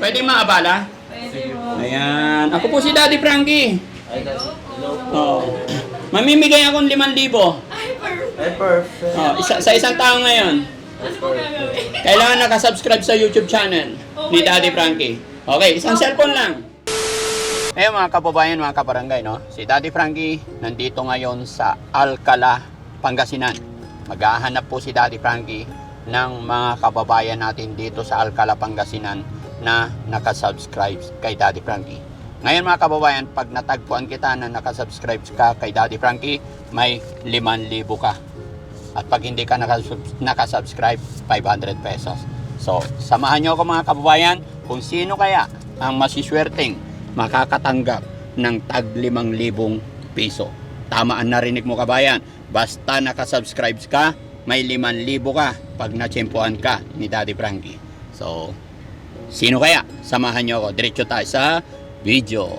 Pwede maabala? Pwede po. Ayan. Ako po si Daddy Frankie. Ay. Hello. Oh. Mamimigay akong 5,000. Ay, perfect. Oh, isa, sa isang tao ngayon. Ano po gagawin? Kailangan nakasubscribe sa YouTube channel ni Daddy Frankie. Okay, isang cellphone lang. Ayun mga kababayan, mga kabarangay, no? Si Daddy Frankie nandito ngayon sa Alcala, Pangasinan. Maghahanap po si Daddy Frankie ng mga kababayan natin dito sa Alcala, Pangasinan na nakasubscribe kay Daddy Frankie. Ngayon mga kababayan, pag natagpuan kita na nakasubscribe ka kay Daddy Frankie, may 5,000 ka. At pag hindi ka nakasub- nakasubscribe, 500 pesos. So, samahan nyo ako mga kababayan kung sino kaya ang masiswerteng makakatanggap ng tag 5,000 piso. Tama ang narinig mo kabayan. Basta nakasubscribe ka, may 5,000 ka pag natsempuan ka ni Daddy Frankie. So, sino kaya? Samahan nyo ako. Diretso tayo sa video.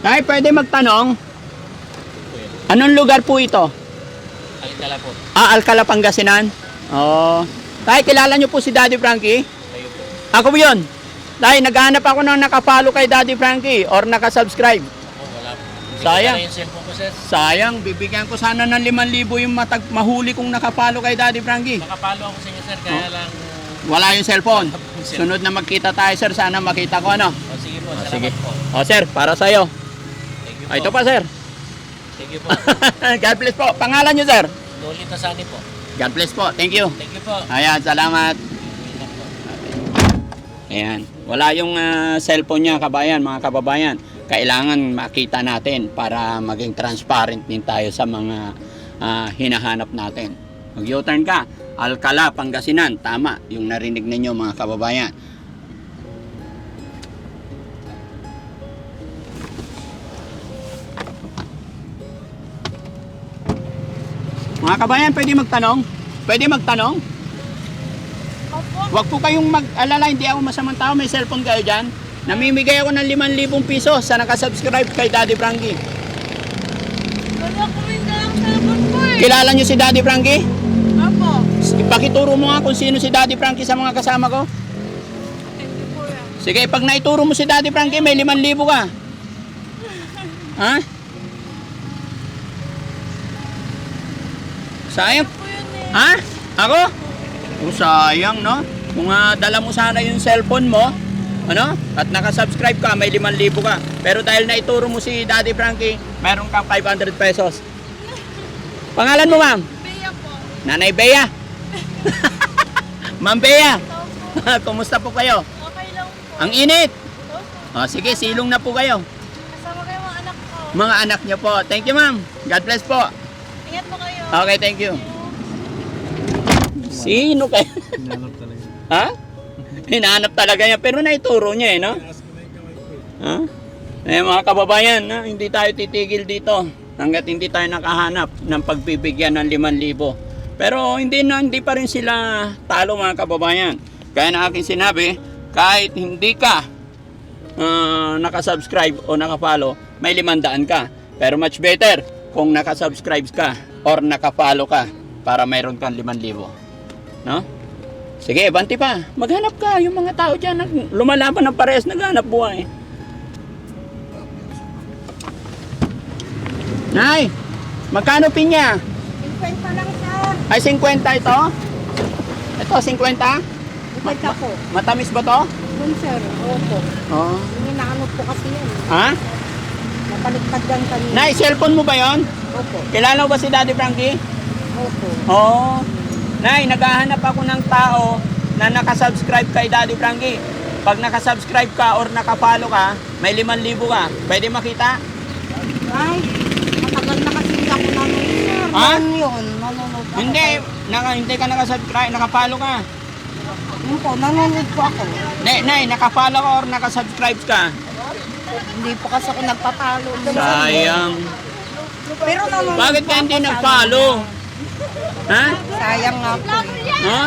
Tay, pwede magtanong? Anong lugar po ito? Alcala po. Ah, Alcala, Pangasinan? Oo. Tay, kilala niyo po si Daddy Frankie? Kayo po. Ako po yun. Tay, naghahanap ako ng nakapalo kay Daddy Frankie or nakasubscribe. Ako, wala po. Hindi Sayang. ko na yung cellphone ko, sir. Sayang, bibigyan ko sana ng 5,000 yung matag mahuli kong nakapalo kay Daddy Frankie. Nakapalo ako sa inyo, sir. Kaya lang... Wala yung cellphone. Sunod na magkita tayo, sir. Sana makita ko ano. O, sige po. Oh, salamat sige. po. O, sir, para sa'yo. Thank you po. Ah, ito pa, sir. Thank you po. God bless po. Pangalan niyo, sir? Lolita Sani po. God bless po. Thank you. Thank you po. Ayan, salamat. Ayan. Wala yung ah, cellphone niya, kabayan, mga kababayan. Kailangan makita natin para maging transparent din tayo sa mga ah, hinahanap natin. Mag-U-turn ka. Alcala, Pangasinan. Tama, yung narinig ninyo mga kababayan. Mga kabayan, pwede magtanong? Pwede magtanong? Opo. Huwag po kayong mag-alala, hindi ako masamang tao, may cellphone kayo dyan. Namimigay ako ng 5,000 piso sa nakasubscribe kay Daddy Frankie. Wala ko rin dalang cellphone ko eh. Kilala niyo si Daddy Frankie? Opo. Ipakituro mo nga kung sino si Daddy Frankie sa mga kasama ko. Hindi po yan. Sige, pag naituro mo si Daddy Frankie, may 5,000 ka. Ha? Sayang. Eh. Ha? Ako? Oh, sayang, no? Kung ah, dala mo sana yung cellphone mo, ano? At nakasubscribe ka, may 5,000 ka. Pero dahil naituro mo si Daddy Frankie, meron kang 500 pesos. Pangalan mo, ma'am? Bea po. Nanay Bea. Ma'am Bea. Kumusta po kayo? Okay lang po. Ang init. Opo. O, sige, silong na po kayo. Kasama kayo mga anak ko. Mga anak niyo po. Thank you, ma'am. God bless po. Ingat po kayo. Okay, thank you. Sino kayo? Hinanap talaga. Ha? Hinahanap talaga niya. Pero naituro niya eh, no? Ha? Eh, mga kababayan, no? hindi tayo titigil dito hanggat hindi tayo nakahanap ng pagbibigyan ng 5,000. Pero hindi na hindi pa rin sila talo mga kababayan. Kaya na aking sinabi, kahit hindi ka ah, nakasubscribe o nakapalo, may 500 ka. Pero much better kung nakasubscribe ka or nakapalo ka para mayroon kang 5,000. No? Sige, banti pa. Maghanap ka. Yung mga tao dyan, nag- lumalaban ng parehas, naghanap buhay. Nay, magkano pinya? 50 lang sir. Ay, 50 ito? Ito, 50? Ipagka po. Matamis ba to? Yun sir. Opo. Oo. Yung inaano po kasi yan. Ha? Napaliktad yan kanina. Nay, cellphone mo ba yon? Opo. Kilala mo ba si Daddy Frankie? Opo. Oo. Nay, naghahanap ako ng tao na nakasubscribe kay Daddy Frankie. Pag nakasubscribe ka or nakapalo ka, may 5,000 ka. Pwede makita? Ay, matagal na kasi hindi ako nanonood sir. Ha? Noon yun. Nanonood ako. Hindi, naka, hindi ka nakasubscribe, nakapalo ka. Yun po, nanonood po ako. Nay, nay, nakapalo ka or nakasubscribe ka? Hindi po kasi ako nagpapalo. Sayang. Pero nanonood Bakit ka hindi nagpalo? Ha? Sayang nga po. Ha?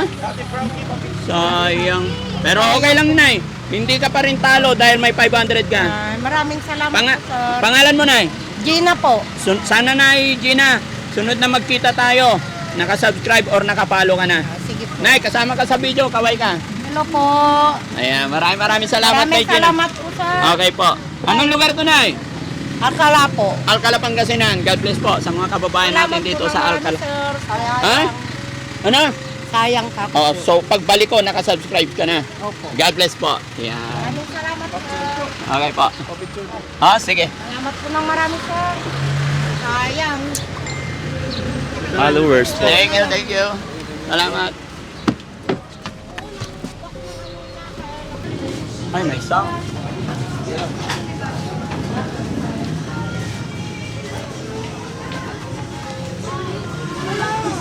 Sayang. Pero okay lang, nay. Hindi ka pa rin talo dahil may 500 ka. Ay, maraming salamat Panga- po sir. pangalan mo, nay? Gina po. Sun- sana na, Gina, sunod na magkita tayo. Nakasubscribe or nakapalo ka na. Ah, sige po. Nay, kasama ka sa video, kaway ka. Hello po. Ayan, maraming maraming salamat Maraming kay Gina. salamat po sa Okay po. Anong lugar to, Nay? Akala po. Alcala, Pangasinan. God bless po sa mga kababayan natin Salamat dito po sa Alcala. sir. Sayang. Ha? Ano? Sayang ka po. Oh, so pagbalik ko, nakasubscribe ka na. Opo. God bless po. Yan. Maraming salamat po. Okay po. Ah, sige. Salamat po ng marami, sir. Sayang. Followers. Thank you, thank you. Salamat. Ay, may sound. Hello.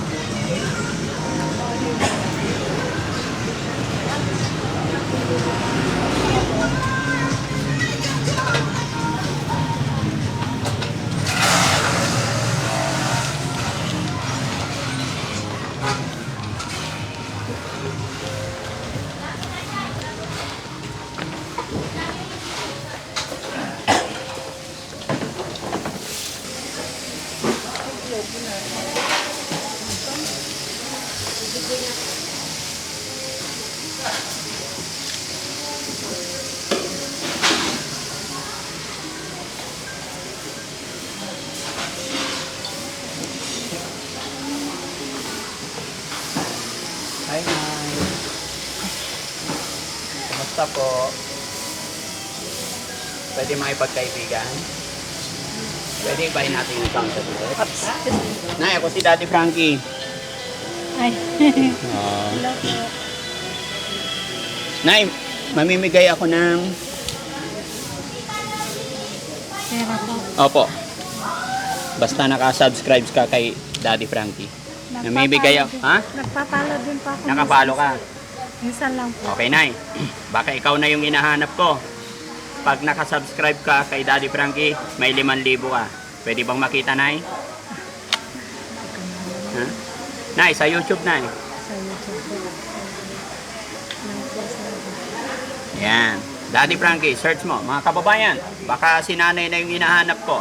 Hi, Nay. Kumusta po? Pwede makipagkaibigan? Pwede ibahin natin yung sound sa. Nay, ako si Daddy Frankie. Ay. Ah. Hello po. Nay, mamimigay ako ng... Pera po. Opo. Basta nakasubscribe ka kay Daddy Frankie. Namimigay ako. Ha? Nagpapalo din po ako. Nakapalo ka. Minsan lang po. Okay, Nay. Baka ikaw na yung hinahanap ko. Pag nakasubscribe ka kay Daddy Frankie, may 5,000 ka. Pwede bang makita, Nay? Ha? Nay, sa YouTube, Nay. Sa YouTube po. Yan. Daddy Frankie, search mo. Mga kababayan, baka si nanay na yung hinahanap ko.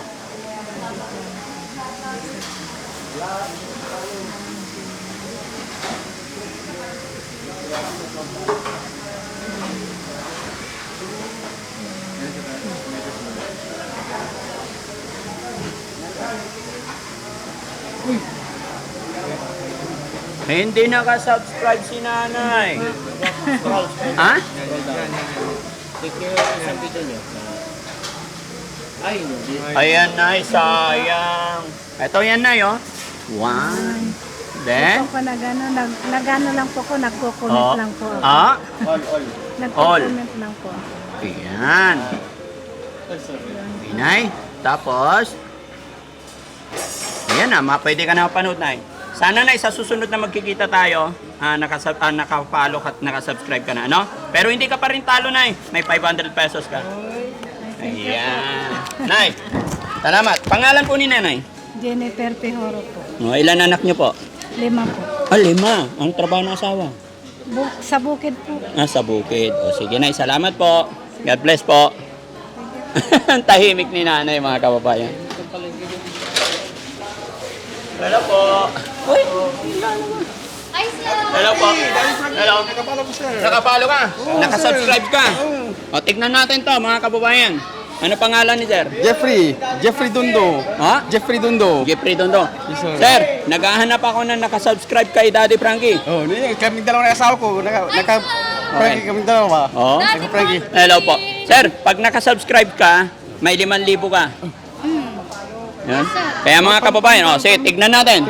Hindi nakasubscribe si nanay. ha? Ayan, Nay. Sayang. Ito yan, Nay, oh. One. Then? po nagano, nag, nagano lang po ko, nagko-comment Oh. lang po. ako. Ah? Nagko-comment lang po. Ayan. Inay. Tapos, ayan na, pwede ka na mapanood, Nay. Sana, Nay, sa susunod na magkikita tayo, ah, nakasub, ah, nakapollow at nakasubscribe ka na, ano? Pero hindi ka pa rin talo, Nay. May 500 pesos ka. Ayan. Nay, salamat. Pangalan po ni Nanay? Jennifer Pihoro po. Oh, ilan anak niyo po? Lima po. Ah, lima. Ang trabaho ng asawa? Bu- sa bukid po. Ah, sa bukid. O sige na, salamat po. God bless po. Ang tahimik ni nanay mga kababayan. Hello po. Uy, Ay, sir! hello po. Hello. Nakapalo ko sir. Nakapalo ka? Nakasubscribe ka? O, tignan natin to mga kababayan. Ano pangalan ni sir? Jeffrey, Jeffrey Dundo. Ha? Jeffrey Dundo. Jeffrey Dondo. Yes, sir. Sir, naghahanap ako na nakasubscribe kay Daddy Frankie. Oh, ni kami dalawa ng asawa ko. Naka, naka Frankie kami dalawa. Oh. Naka Frankie. Hello po. Sir, pag nakasubscribe ka, may 5,000 ka. Yan. Kaya mga kababayan, oh, sige, tignan natin.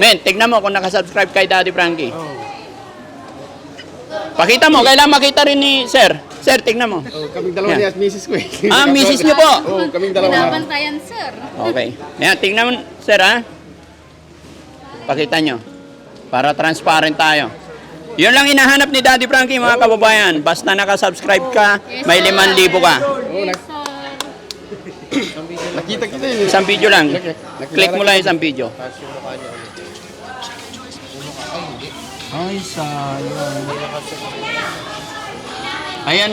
Men, tignan mo kung nakasubscribe kay Daddy Frankie. Pakita mo, kailangan makita rin ni Sir. Sir, tignan mo. Oh, kami dalawa Yan. ni at Mrs. ko eh. Ah, misis niyo po. Oh, kami dalawa. Binabantayan, sir. Okay. Ayan, tignan mo, Sir, ha? Pakita nyo. Para transparent tayo. Yun lang hinahanap ni Daddy Frankie, mga kababayan. Basta nakasubscribe ka, may 5,000 ka. Oh, nak nakita kita yun. Isang video lang. Click mo lang isang video. Ay, sayang. Ayan,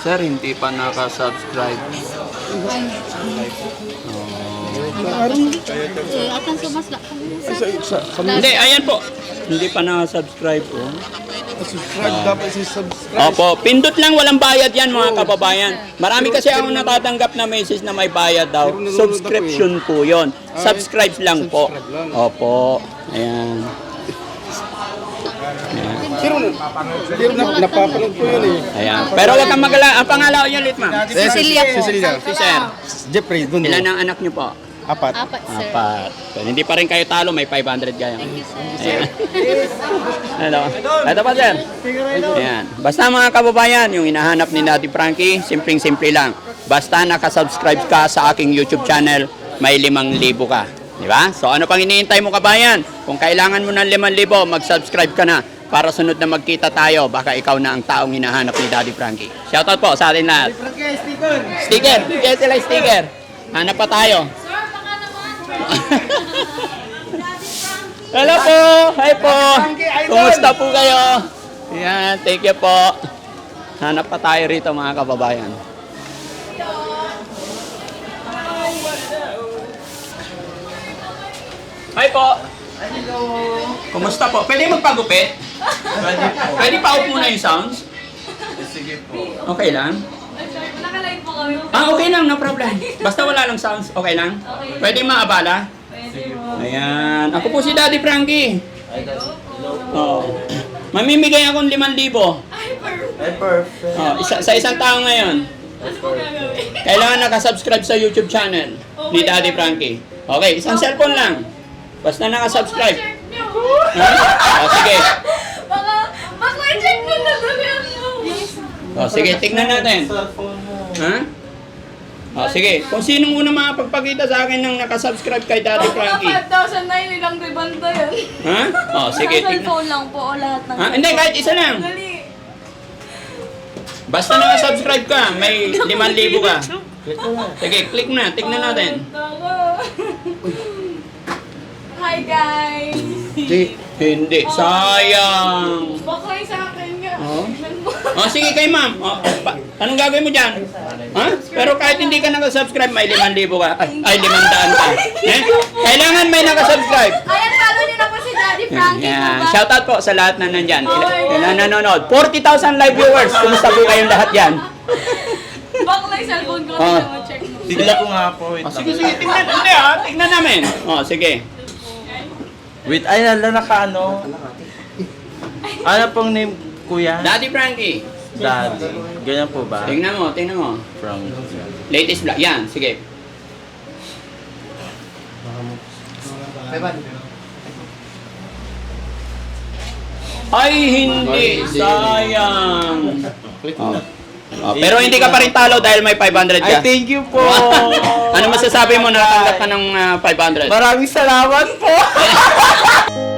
sir, hindi pa nakasubscribe. Oh. Eh, akan sumasla. Sa, sa, Hindi, ayan po. Hindi pa na-subscribe po. subscribe dapat si subscribe. Opo, pindot lang walang bayad yan mga kababayan. Marami kasi ako natatanggap na message na may bayad daw. Subscription po yon. Subscribe lang po. Opo, ayan. Pero, pero na, napapanood ko yun eh. Ayan. Pero wag kang magala. Ang pangalan niyo ulit, ma'am? Cecilia po. Cecilia. Si Sir. Jeffrey, dun. Ilan ang anak niyo po? Apat. Apat, sir. Apat. So, hindi pa rin kayo talo, may 500 kayo. Ayan. Hello. Ito pa, sir. Ayan. Basta mga kababayan, yung hinahanap ni Daddy Frankie, simpleng-simple lang. Basta nakasubscribe ka sa aking YouTube channel, may 5,000 ka. Di ba? So ano pang iniintay mo kabayan? Kung kailangan mo ng 5,000, mag-subscribe ka na para sunod na magkita tayo, baka ikaw na ang taong hinahanap ni Daddy Frankie. Shoutout po sa atin lahat. Sticker! Yes, sila sticker. Hanap pa tayo. Hello po! Hi po! Kumusta po kayo? Yan, thank you po. Hanap pa tayo rito mga kababayan. Hi po! Kumusta po? Pwede magpagupit? Pwede po. Pwede pa up muna yung sounds? Sige po. Okay lang? Nakalive po kami. Ah, okay lang, no problem. Basta wala lang sounds, okay lang? Pwede maabala? Pwede po. Ayan. Ako po si Daddy Frankie. Oh. Mamimigay akong 5,000. Ay, perfect. Oh, isa, sa isang tao ngayon. Ano po gagawin? Kailangan nakasubscribe sa YouTube channel ni Daddy Frankie. Okay, isang cellphone lang. Basta nakasubscribe. Ha? Oh, sige. Baka, baka i-check mo na doon yan mo. Oh, sige, tignan natin. Ha? Oh, sige. Kung sinong una makapagpakita sa akin ng nakasubscribe kay Daddy Frankie. Baka 5,000 na yun, ilang ribanda yun. Ha? Oh, sige, Nasa tignan. cellphone lang po o lahat ng... Ha? Hindi, kahit isa lang. Dali. Basta nakasubscribe ka, may 5,000 ka. Sige, click na. Tignan natin. Hi guys! Di, Hindi. Sayang. Sa nga. Oh. Oh, sige kay ma'am. Oh, pa- anong gagawin mo dyan? Ha? Pero kahit hindi ka nakasubscribe, may 5,000 ka. Ay, ay 500 ka. Eh? Kailangan may nakasubscribe. Ayan, follow niyo na po si Daddy Frankie Yan. po ba? Shoutout po sa lahat na nandyan. Ila, ilan nanonood? 40,000 live viewers. Kumusta po kayong lahat yan? Bakla yung cellphone ko. Ah. Tingnan mo, check mo. Tignan ko nga po. Wait Oh, sige, sige. Tingnan. Hindi ha. Tingnan namin. Oh, sige. Wait, ay, nala naka ano. Ano pong name, kuya? Daddy Frankie. Daddy. Ganyan po ba? Tingnan mo, tingnan mo. From... Latest vlog. Yan, sige. Ay, hindi. Sayang. Oh. Oh, pero hindi ka pa rin talo dahil may 500 ka. Ay, thank you po. ano masasabi mo na natanggap ka ng ah, 500? Maraming salamat po.